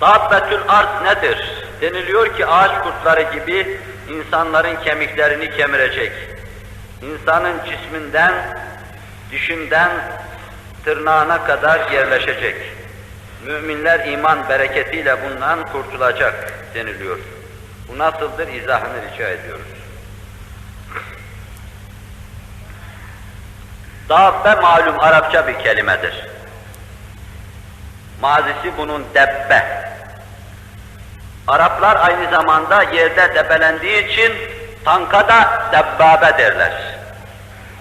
Dabbetül arz nedir? Deniliyor ki ağaç kurtları gibi insanların kemiklerini kemirecek. İnsanın cisminden, dişinden tırnağına kadar yerleşecek. Müminler iman bereketiyle bundan kurtulacak deniliyor. Bu nasıldır izahını rica ediyoruz. Dabbe malum Arapça bir kelimedir. Mazisi bunun debbe. Araplar aynı zamanda yerde debelendiği için tanka da debbabe derler.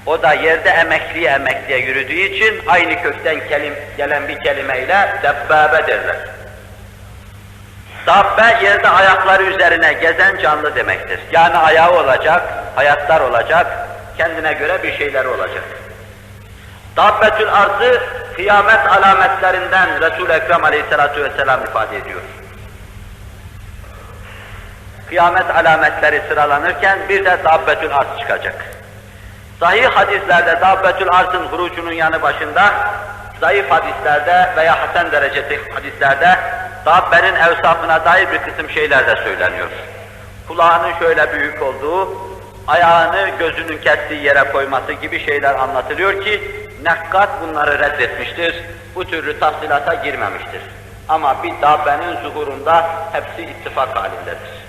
O da yerde emekliye emekliye yürüdüğü için aynı kökten kelim, gelen bir kelimeyle debbabe derler. Dabbe yerde ayakları üzerine gezen canlı demektir. Yani ayağı olacak, hayatlar olacak, kendine göre bir şeyler olacak. Dabbetül arzı kıyamet alametlerinden Resul-i Ekrem aleyhissalatu vesselam ifade ediyor. Kıyamet alametleri sıralanırken bir de dabbetül arz çıkacak. Sahih hadislerde dabbetül arzın hurucunun yanı başında, zayıf hadislerde veya hasen derecesi hadislerde dabbenin evsafına dair bir kısım şeyler de söyleniyor. Kulağının şöyle büyük olduğu, ayağını gözünün kestiği yere koyması gibi şeyler anlatılıyor ki, Nekkat bunları reddetmiştir, bu türlü tahsilata girmemiştir. Ama bir dabbenin zuhurunda hepsi ittifak halindedir.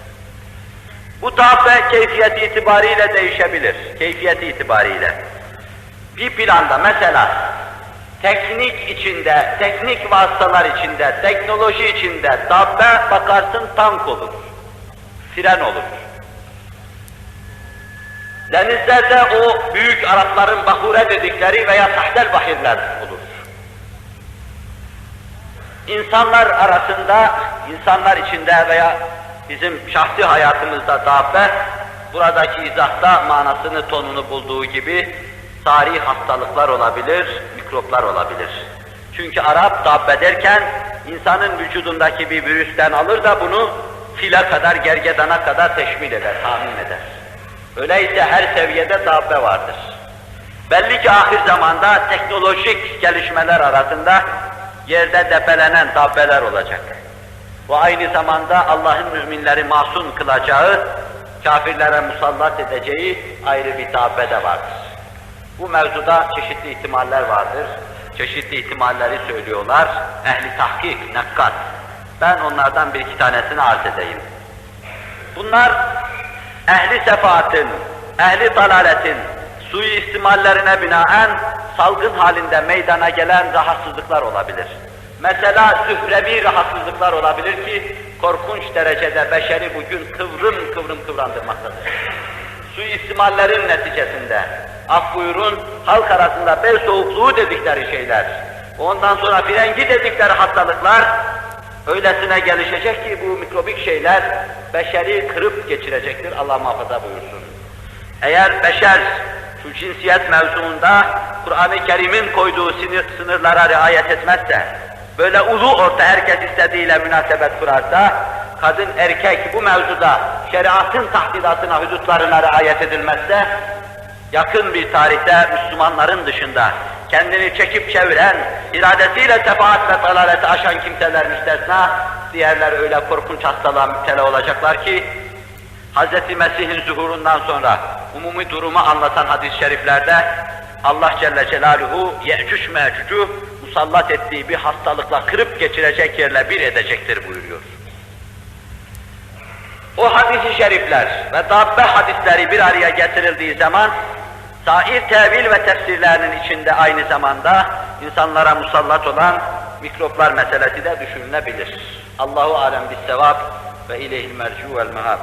Bu dabbe keyfiyeti itibariyle değişebilir, keyfiyeti itibariyle. Bir planda mesela teknik içinde, teknik vasıtalar içinde, teknoloji içinde dabbe bakarsın tank olur, fren olur. Denizlerde o büyük Arapların bahure dedikleri veya tahtel bahirler olur. İnsanlar arasında, insanlar içinde veya bizim şahsi hayatımızda dabbe, buradaki izahta manasını, tonunu bulduğu gibi tarihi hastalıklar olabilir, mikroplar olabilir. Çünkü Arap dabbe derken insanın vücudundaki bir virüsten alır da bunu file kadar, gergedana kadar teşmil eder, tahmin eder. Öyleyse her seviyede dabbe vardır. Belli ki ahir zamanda teknolojik gelişmeler arasında yerde depelenen dabbeler olacak. Bu aynı zamanda Allah'ın müminleri masum kılacağı, kafirlere musallat edeceği ayrı bir dabbe de vardır. Bu mevzuda çeşitli ihtimaller vardır. Çeşitli ihtimalleri söylüyorlar. Ehli tahkik, nekkat. Ben onlardan bir iki tanesini arz edeyim. Bunlar ehli sefaatın, ehli dalaletin suistimallerine binaen salgın halinde meydana gelen rahatsızlıklar olabilir. Mesela zührevi rahatsızlıklar olabilir ki korkunç derecede beşeri bugün kıvrım kıvrım kıvrandırmaktadır. Suistimallerin neticesinde, af buyurun, halk arasında bel soğukluğu dedikleri şeyler, ondan sonra frengi dedikleri hastalıklar, öylesine gelişecek ki bu mikrobik şeyler beşeri kırıp geçirecektir, Allah muhafaza buyursun. Eğer beşer şu cinsiyet mevzuunda Kur'an-ı Kerim'in koyduğu sınır, sınırlara riayet etmezse, böyle ulu orta herkes istediğiyle münasebet kurarsa, kadın erkek bu mevzuda şeriatın tahdidatına, hudutlarına riayet edilmezse, yakın bir tarihte Müslümanların dışında kendini çekip çeviren, iradesiyle sefaat ve dalaleti aşan kimseler müstesna, diğerler öyle korkunç hastalığa müptela olacaklar ki, Hz. Mesih'in zuhurundan sonra umumi durumu anlatan hadis-i şeriflerde Allah Celle Celaluhu Ye'cüc Me'cüc'ü musallat ettiği bir hastalıkla kırıp geçirecek yerle bir edecektir buyuruyor. O hadis-i şerifler ve dabbe hadisleri bir araya getirildiği zaman sair tevil ve tefsirlerinin içinde aynı zamanda insanlara musallat olan mikroplar meselesi de düşünülebilir. Allahu alem bis sevap ve ileyhil mercu vel mehab.